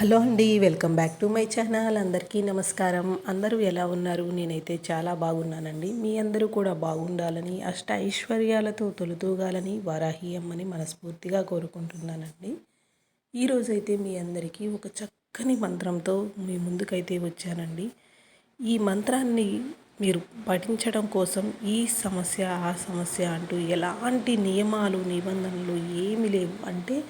Hello అండి welcome back to my channel. అందరికీ నమస్కారం. అందరూ ఎలా ఉన్నారు? నేనైతే చాలా బాగున్నానండి. మీ అందరూ కూడా బాగుండాలని అష్ట ఐశ్వర్యాలతో తొలుతూగాలని వారాహి అమ్మని మనస్ఫూర్తిగా కోరుకుంటున్నానండి. ఈరోజైతే మీ అందరికీ ఒక చక్కని మంత్రంతో మీ ముందుకైతే వచ్చానండి. ఈ మంత్రాన్ని మీరు పఠించడం కోసం ఈ సమస్య ఆ సమస్య అంటూ ఎలాంటి నియమాలు నిబంధనలు ఏమి లేవు. అంటే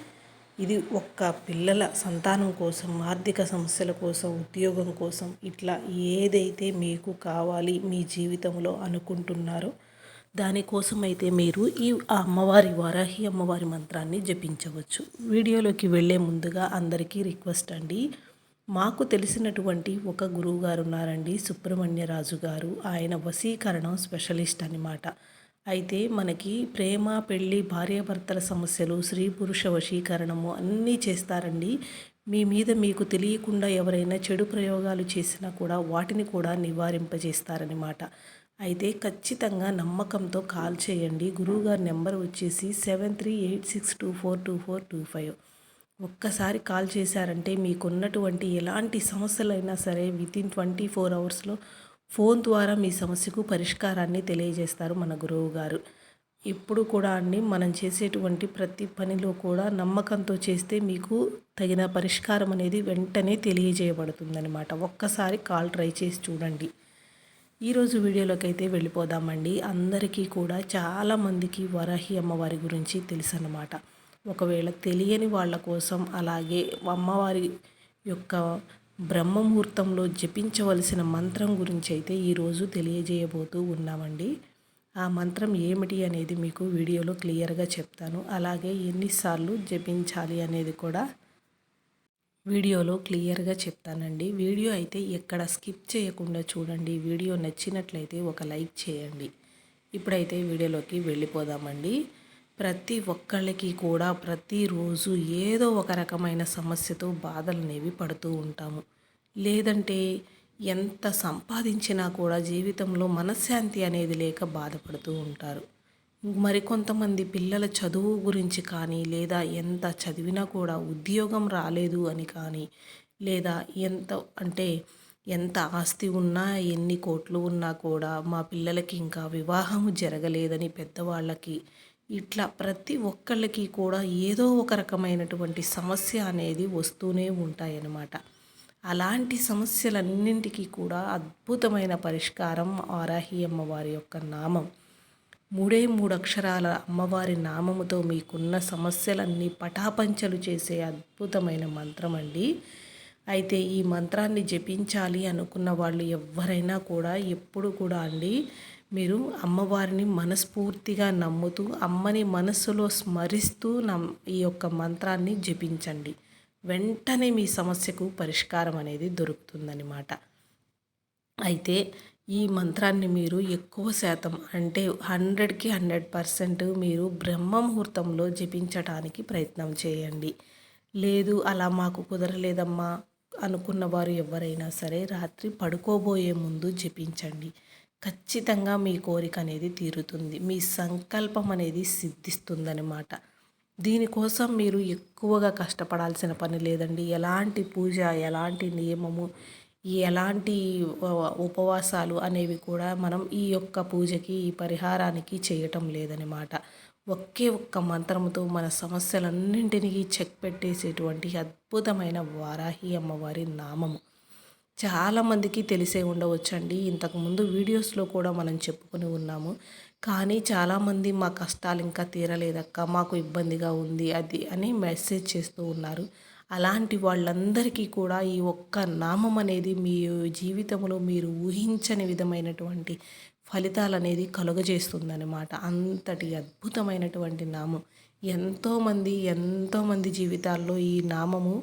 ఇది ఒక్క పిల్లల సంతానం కోసం ఆర్థిక సమస్యల కోసం ఉద్యోగం కోసం ఇట్లా ఏదైతే మీకు కావాలి మీ జీవితంలో అనుకుంటున్నారో దానికోసం అయితే మీరు ఈ అమ్మవారి వారాహి అమ్మవారి మంత్రాన్ని జపించవచ్చు. వీడియోలోకి వెళ్ళే ముందుగా అందరికీ రిక్వెస్ట్ అండి. మాకు తెలిసినటువంటి ఒక గురువు గారు ఉన్నారండి సుబ్రహ్మణ్యరాజు గారు ఆయన వశీకరణం స్పెషలిస్ట్ అనమాట అయితే మనకి ప్రేమ పెళ్ళి భార్యాభర్తల సమస్యలు స్త్రీ పురుష వశీకరణము అన్నీ చేస్తారండి. మీ మీద మీకు తెలియకుండా ఎవరైనా చెడు ప్రయోగాలు చేసినా కూడా వాటిని కూడా నివారింపజేస్తారనమాట అయితే ఖచ్చితంగా నమ్మకంతో కాల్ చేయండి. గురువుగారి నెంబర్ వచ్చేసి seven three eight six two four two four two five. ఒక్కసారి కాల్ చేశారంటే మీకున్నటువంటి ఎలాంటి సమస్యలైనా సరే వితిన్ ట్వంటీ ఫోర్ అవర్స్లో ఫోన్ ద్వారా మీ సమస్యకు పరిష్కారాన్ని తెలియజేస్తారు మన గురువు గారు. ఇప్పుడు కూడా అండి మనం చేసేటువంటి ప్రతి పనిలో కూడా నమ్మకంతో చేస్తే మీకు తగిన పరిష్కారం అనేది వెంటనే తెలియజేయబడుతుందనమాట ఒక్కసారి కాల్ ట్రై చేసి చూడండి. ఈరోజు వీడియోలోకి అయితే వెళ్ళిపోదామండి. అందరికీ కూడా చాలామందికి వరహి అమ్మవారి గురించి తెలుసు అన్నమాట ఒకవేళ తెలియని వాళ్ళ కోసం అలాగే అమ్మవారి యొక్క బ్రహ్మముహూర్తంలో జపించవలసిన మంత్రం గురించి అయితే ఈరోజు తెలియజేయబోతూ ఉన్నామండి. ఆ మంత్రం ఏమిటి అనేది మీకు వీడియోలో క్లియర్గా చెప్తాను. అలాగే ఎన్నిసార్లు జపించాలి అనేది కూడా వీడియోలో క్లియర్గా చెప్తానండి. వీడియో అయితే ఎక్కడ స్కిప్ చేయకుండా చూడండి. వీడియో నచ్చినట్లయితే ఒక లైక్ చేయండి. ఇప్పుడైతే వీడియోలోకి వెళ్ళిపోదామండి. ప్రతి ఒక్కళ్ళకి కూడా ప్రతిరోజు ఏదో ఒక రకమైన సమస్యతో బాధలు అనేవి పడుతూ ఉంటాము. లేదంటే ఎంత సంపాదించినా కూడా జీవితంలో మనశ్శాంతి అనేది లేక బాధపడుతూ ఉంటారు. మరికొంతమంది పిల్లల చదువు గురించి కానీ లేదా ఎంత చదివినా కూడా ఉద్యోగం రాలేదు అని కానీ లేదా ఎంత అంటే ఎంత ఆస్తి ఉన్నా ఎన్ని కోట్లు ఉన్నా కూడా మా పిల్లలకి ఇంకా వివాహం జరగలేదని పెద్దవాళ్ళకి ఇట్లా ప్రతి ఒక్కళ్ళకి కూడా ఏదో ఒక రకమైనటువంటి సమస్య అనేది వస్తూనే ఉంటాయన్నమాట. అలాంటి సమస్యలన్నింటికీ కూడా అద్భుతమైన పరిష్కారం ఆరాహి అమ్మవారి యొక్క నామం. మూడే మూడు అక్షరాల అమ్మవారి నామముతో మీకున్న సమస్యలన్నీ పటాపంచలు చేసే అద్భుతమైన మంత్రం అండి. అయితే ఈ మంత్రాన్ని జపించాలి అనుకున్న వాళ్ళు ఎవరైనా కూడా ఎప్పుడు కూడా అండి మీరు అమ్మవారిని మనస్ఫూర్తిగా నమ్ముతూ అమ్మని మనస్సులో స్మరిస్తూ నమ్ ఈ యొక్క మంత్రాన్ని జపించండి. వెంటనే మీ సమస్యకు పరిష్కారం అనేది దొరుకుతుందనమాట అయితే ఈ మంత్రాన్ని మీరు ఎక్కువ శాతం అంటే హండ్రెడ్కి హండ్రెడ్ పర్సెంట్ మీరు బ్రహ్మ ముహూర్తంలో జపించటానికి ప్రయత్నం చేయండి. లేదు అలా మాకు కుదరలేదమ్మా అనుకున్న వారు ఎవరైనా సరే రాత్రి పడుకోబోయే ముందు జపించండి. ఖచ్చితంగా మీ కోరిక అనేది తీరుతుంది. మీ సంకల్పం అనేది సిద్ధిస్తుందనమాట దీనికోసం మీరు ఎక్కువగా కష్టపడాల్సిన పని లేదండి. ఎలాంటి పూజ ఎలాంటి నియమము ఎలాంటి ఉపవాసాలు అనేవి కూడా మనం ఈ యొక్క పూజకి ఈ పరిహారానికి చేయటం లేదనమాట ఒకే ఒక్క మంత్రంతో మన సమస్యలన్నింటినీ చెక్ పెట్టేసేటువంటి అద్భుతమైన వారాహి అమ్మవారి నామము. చాలామందికి తెలిసే ఉండవచ్చండి. ఇంతకుముందు వీడియోస్లో కూడా మనం చెప్పుకొని ఉన్నాము. కానీ చాలామంది మా కష్టాలు ఇంకా తీరలేదక్క మాకు ఇబ్బందిగా ఉంది అది అని మెసేజ్ చేస్తూ ఉన్నారు. అలాంటి వాళ్ళందరికీ కూడా ఈ ఒక్క నామం అనేది మీ జీవితంలో మీరు ఊహించని విధమైనటువంటి ఫలితాలు అనేది కలుగజేస్తుందన్నమాట. అంతటి అద్భుతమైనటువంటి నామం. ఎంతోమంది ఎంతోమంది జీవితాల్లో ఈ నామము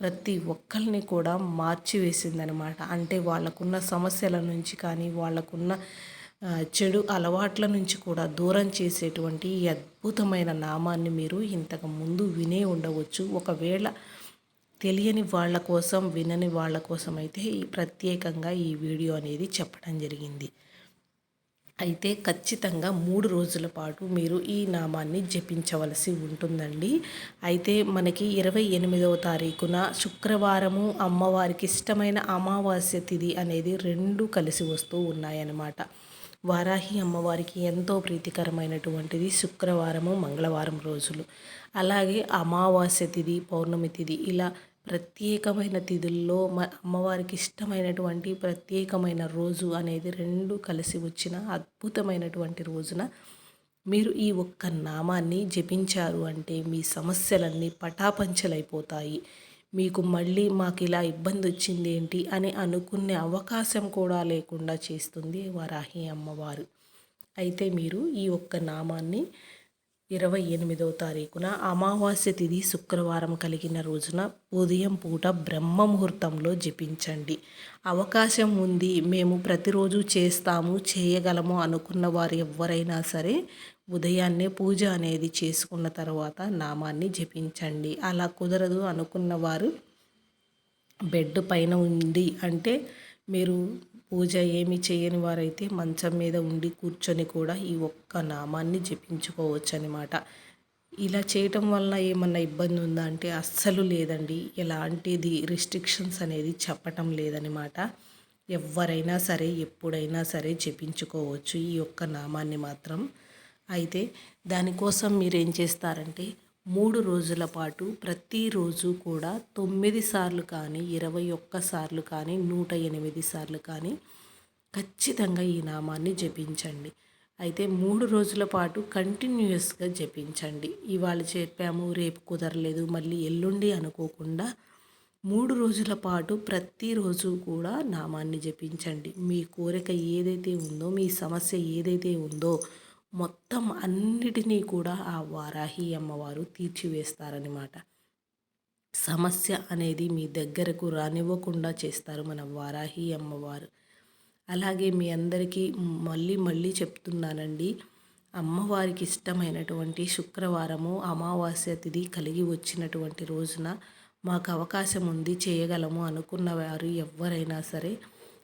ప్రతి ఒక్కరిని కూడా మార్చివేసిందనమాట అంటే వాళ్ళకున్న సమస్యల నుంచి కానీ వాళ్ళకున్న చెడు అలవాట్ల నుంచి కూడా దూరం చేసేటువంటి ఈ అద్భుతమైన నామాన్ని మీరు ఇంతకు ముందు వినే ఉండవచ్చు. ఒకవేళ తెలియని వాళ్ళ కోసం వినని వాళ్ళ కోసం అయితే ఈ ప్రత్యేకంగా ఈ వీడియో అనేది చెప్పడం జరిగింది. అయితే ఖచ్చితంగా మూడు రోజుల పాటు మీరు ఈ నామాన్ని జపించవలసి ఉంటుందండి. అయితే మనకి ఇరవై ఎనిమిదవ తారీఖున శుక్రవారము అమ్మవారికి ఇష్టమైన అమావాస్య తిథి అనేది రెండు కలిసి వస్తూ ఉన్నాయన్నమాట. వారాహి అమ్మవారికి ఎంతో ప్రీతికరమైనటువంటిది శుక్రవారము మంగళవారం రోజులు. అలాగే అమావాస్య తిథి పౌర్ణమి తిథి ఇలా ప్రత్యేకమైన తిథుల్లో మ అమ్మవారికి ఇష్టమైనటువంటి ప్రత్యేకమైన రోజు అనేది రెండు కలిసి వచ్చిన అద్భుతమైనటువంటి రోజున మీరు ఈ ఒక్క నామాన్ని జపించారు అంటే మీ సమస్యలన్నీ పటాపంచలైపోతాయి. మీకు మళ్ళీ మాకు ఇలా ఇబ్బంది వచ్చింది ఏంటి అని అనుకునే అవకాశం కూడా లేకుండా చేస్తుంది వరాహి అమ్మవారు. అయితే మీరు ఈ ఒక్క నామాన్ని ఇరవై ఎనిమిదవ తారీఖున అమావాస్య తిథి శుక్రవారం కలిగిన రోజున ఉదయం పూట బ్రహ్మ ముహూర్తంలో జపించండి. అవకాశం ఉంది మేము ప్రతిరోజు చేస్తాము చేయగలము అనుకున్న వారు ఎవరైనా సరే ఉదయాన్నే పూజ అనేది చేసుకున్న తర్వాత నామాన్ని జపించండి. అలా కుదరదు అనుకున్న వారు బెడ్ పైన ఉంది అంటే మీరు పూజ ఏమి చేయని వారైతే మంచం మీద ఉండి కూర్చొని కూడా ఈ ఒక్క నామాన్ని జపించుకోవచ్చు అనమాట ఇలా చేయటం వల్ల ఏమన్నా ఇబ్బంది ఉందా అంటే అస్సలు లేదండి. ఎలాంటిది రిస్ట్రిక్షన్స్ అనేది చెప్పటం లేదనమాట ఎవరైనా సరే ఎప్పుడైనా సరే జపించుకోవచ్చు ఈ యొక్క నామాన్ని మాత్రం. అయితే దానికోసం మీరు ఏం చేస్తారంటే మూడు రోజుల పాటు ప్రతిరోజు కూడా తొమ్మిది సార్లు కానీ ఇరవై ఒక్క సార్లు కానీ నూట ఎనిమిది సార్లు కానీ ఖచ్చితంగా ఈ నామాన్ని జపించండి. అయితే మూడు రోజుల పాటు కంటిన్యూస్గా జపించండి. ఇవాళ చెప్పాము రేపు కుదరలేదు మళ్ళీ ఎల్లుండి అనుకోకుండా మూడు రోజుల పాటు ప్రతిరోజు కూడా నామాన్ని జపించండి. మీ కోరిక ఏదైతే ఉందో మీ సమస్య ఏదైతే ఉందో మొత్తం అన్నిటినీ కూడా ఆ వారాహి అమ్మవారు తీర్చివేస్తారనమాట సమస్య అనేది మీ దగ్గరకు రానివ్వకుండా చేస్తారు మన వారాహి అమ్మవారు. అలాగే మీ అందరికీ మళ్ళీ మళ్ళీ చెప్తున్నానండి అమ్మవారికి ఇష్టమైనటువంటి శుక్రవారము అమావాస్య తిథి కలిగి వచ్చినటువంటి రోజున మాకు అవకాశం ఉంది చేయగలము అనుకున్న వారు ఎవరైనా సరే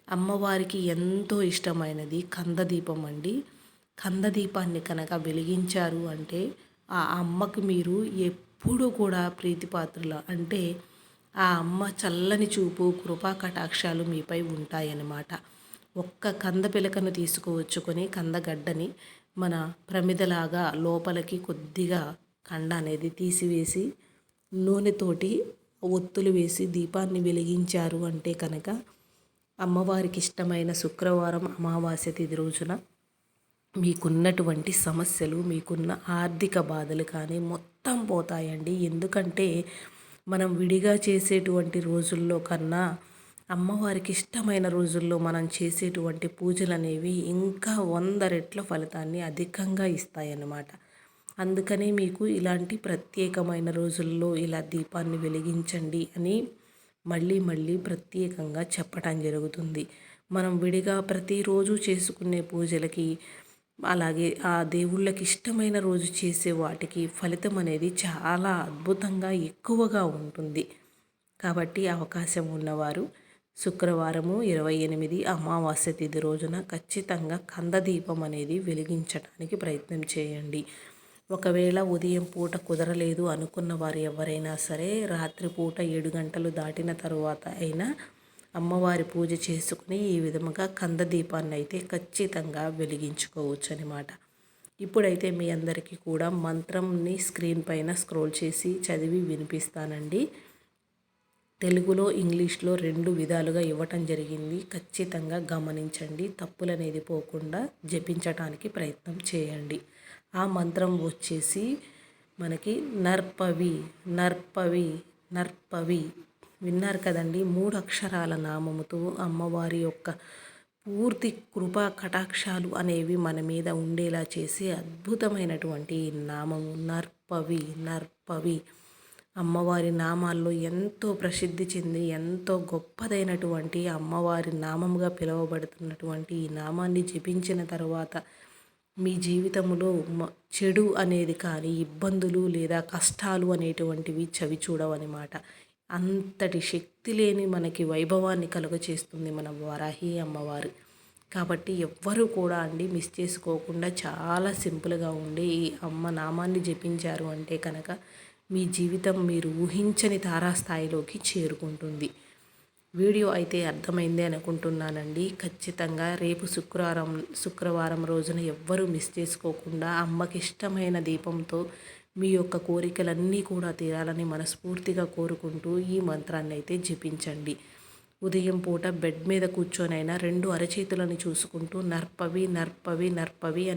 అమ్మవారికి ఎంతో ఇష్టమైనది కందదీపం అండి. కందదీపాన్ని కనుక వెలిగించారు అంటే ఆ అమ్మకు మీరు ఎప్పుడు కూడా ప్రీతిపాత్రలు అంటే ఆ అమ్మ చల్లని చూపు కృపా కటాక్షాలు మీపై ఉంటాయన్నమాట. ఒక్క కంద పిలకను తీసుకువచ్చుకొని కందగడ్డని మన ప్రమిదలాగా లోపలికి కొద్దిగా కండ అనేది తీసివేసి నూనెతోటి ఒత్తులు వేసి దీపాన్ని వెలిగించారు అంటే కనుక అమ్మవారికి ఇష్టమైన శుక్రవారం అమావాస్య తిథి రోజున మీకున్నటువంటి సమస్యలు మీకున్న ఆర్థిక బాధలు కానీ మొత్తం పోతాయండి. ఎందుకంటే మనం విడిగా చేసేటువంటి రోజుల్లో కన్నా అమ్మవారికి ఇష్టమైన రోజుల్లో మనం చేసేటువంటి పూజలు అనేవి ఇంకా వంద రెట్ల ఫలితాన్ని అధికంగా ఇస్తాయన్నమాట. అందుకనే మీకు ఇలాంటి ప్రత్యేకమైన రోజుల్లో ఇలా దీపాన్ని వెలిగించండి అని మళ్ళీ మళ్ళీ ప్రత్యేకంగా చెప్పటం జరుగుతుంది. మనం విడిగా ప్రతిరోజు చేసుకునే పూజలకి అలాగే ఆ దేవుళ్ళకి ఇష్టమైన రోజు చేసే వాటికి ఫలితం అనేది చాలా అద్భుతంగా ఎక్కువగా ఉంటుంది. కాబట్టి అవకాశం ఉన్నవారు శుక్రవారము ఇరవై ఎనిమిది అమావాస్య తిథి రోజున ఖచ్చితంగా కందదీపం అనేది వెలిగించడానికి ప్రయత్నం చేయండి. ఒకవేళ ఉదయం పూట కుదరలేదు అనుకున్న వారు ఎవరైనా సరే రాత్రిపూట ఏడు గంటలు దాటిన తరువాత అయినా అమ్మవారి పూజ చేసుకుని ఈ విధముగా కంద దీపాన్ని అయితే ఖచ్చితంగా వెలిగించుకోవచ్చు అనమాట ఇప్పుడైతే మీ అందరికీ కూడా మంత్రంని స్క్రీన్ పైన స్క్రోల్ చేసి చదివి వినిపిస్తానండి. తెలుగులో ఇంగ్లీష్లో రెండు విధాలుగా ఇవ్వటం జరిగింది. ఖచ్చితంగా గమనించండి. తప్పులు అనేది పోకుండా జపించటానికి ప్రయత్నం చేయండి. ఆ మంత్రం వచ్చేసి మనకి నర్పవి నర్పవి నర్పవి విన్నారు కదండి. మూడు అక్షరాల నామముతో అమ్మవారి యొక్క పూర్తి కృపా కటాక్షాలు అనేవి మన మీద ఉండేలా చేసే అద్భుతమైనటువంటి నామము. నర్పవి నర్పవి. అమ్మవారి నామాల్లో ఎంతో ప్రసిద్ధి చెంది ఎంతో గొప్పదైనటువంటి అమ్మవారి నామముగా పిలువబడుతున్నటువంటి ఈ నామాన్ని జపించిన తర్వాత మీ జీవితంలో చెడు అనేది కానీ ఇబ్బందులు లేదా కష్టాలు అనేటువంటివి చవి చూడవన్నమాట అంతటి శక్తి లేని మనకి వైభవాన్ని కలుగచేస్తుంది మన వరాహి అమ్మవారు. కాబట్టి ఎవ్వరూ కూడా అండి మిస్ చేసుకోకుండా చాలా సింపుల్గా ఉండి ఈ అమ్మ నామాన్ని జపించారు అంటే కనుక మీ జీవితం మీరు ఊహించని తారాస్థాయిలోకి చేరుకుంటుంది. వీడియో అయితే అర్థమైంది అనుకుంటున్నానండి. ఖచ్చితంగా రేపు శుక్రవారం శుక్రవారం రోజున ఎవ్వరూ మిస్ చేసుకోకుండా అమ్మకి ఇష్టమైన దీపంతో మీ యొక్క కోరికలన్నీ కూడా తీరాలని మనస్ఫూర్తిగా కోరుకుంటూ ఈ మంత్రాన్ని అయితే జపించండి. ఉదయం పూట బెడ్ మీద కూర్చొనైనా రెండు అరచేతులను చూసుకుంటూ నర్పవి నర్పవి నర్పవి అని